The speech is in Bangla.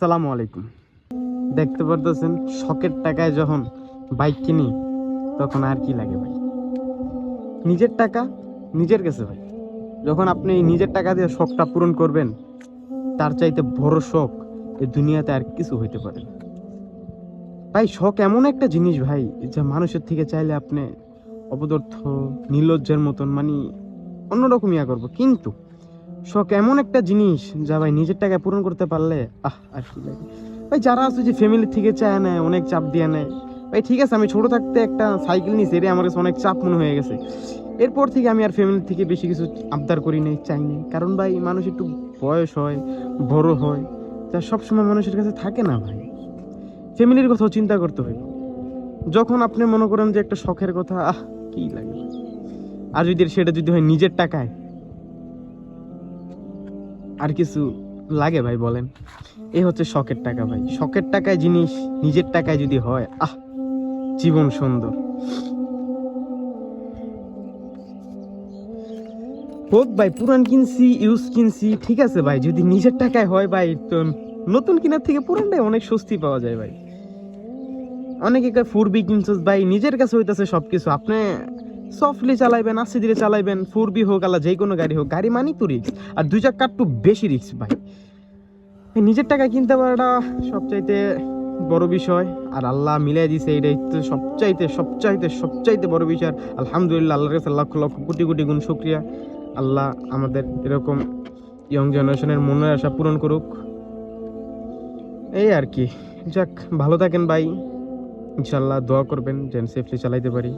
সালামু আলাইকুম। দেখতে পারতেছেন, শখের টাকায় যখন বাইক কিনি, তখন আর কি লাগে ভাই? নিজের টাকা নিজের কাছে ভাই। যখন আপনি নিজের টাকা দিয়ে শখটা পূরণ করবেন, তার চাইতে বড় শখ এই দুনিয়াতে আর কিছু হইতে পারে না। ভাই, শখ এমন একটা জিনিস ভাই, যা মানুষের থেকে চাইলে আপনি অপদার্থ নির্লজ্জের মতন মানে অন্যরকম ইয়া করব। কিন্তু শখ এমন একটা জিনিস যা ভাই নিজের টাকায় পূরণ করতে পারলে, আহ, আর কি লাগে। ভাই যারা আছে যে ফ্যামিলি থেকে চায় নেয়, অনেক চাপ দিয়ে নেয়। ভাই ঠিক আছে, আমি ছোট থাকতে একটা সাইকেল নিয়েছি এটা আমার কাছে অনেক চাপ মনে হয়ে গেছে। এরপর থেকে আমি আর ফ্যামিলি থেকে বেশি কিছু আবদার করি নাই, চাই নাই। কারণ ভাই মানুষ একটু বয়স হয়, বড় হয় যা সবসময় মানুষের কাছে থাকে না ভাই। ফ্যামিলির কথাও চিন্তা করতে হয়। যখন আপনি মনে করেন যে একটা শখের কথা, আহ, কি লাগে? আর যদি সেটা যদি হয় নিজের টাকায় আর কিছু লাগে ভাই বলেন। এই হচ্ছে শখের টাকা ভাই। শখের টাকায় জিনিস নিজের টাকায় যদি হয়, আহ, জীবন সুন্দর। হোক ভাই, পুরান কিনছি ইউজ কিনছি, ঠিক আছে ভাই। যদি নিজের টাকায় হয় ভাই, তো নতুন কেনার থেকে পুরানটাই অনেক স্বস্তি পাওয়া যায় ভাই। অনেকে ফুরবি কিনছস ভাই, নিজের কাছে হইতাছে সবকিছু। আপনি সফটলি চালাইবেন, আস্তে ধীরে চালাইবেন ফোর বি হোক, আল্লাহ যে কোনো গাড়ি হোক, গাড়ি মানি তো রিক্স আর দুই চাকা একটু বেশি রিক্স ভাই। নিজের টাকা কিনতে পারাটা সবচাইতে বড় বিষয়, আর আল্লাহ মিলাই দিছে এইটাই তো সবচাইতে সবচাইতে সবচাইতে বড় বিষয়। আলহামদুলিল্লাহ, আল্লাহর কাছে লক্ষ লক্ষ কোটি কোটি গুণ শুক্রিয়া। আল্লাহ আমাদের এরকম ইয়ং জেনারেশনের মনের আশা পূরণ করুক। এই আর কি। যাক, ভালো থাকেন ভাই। ইনশাল্লাহ দোয়া করবেন, যেন সেফলি চালাইতে পারি।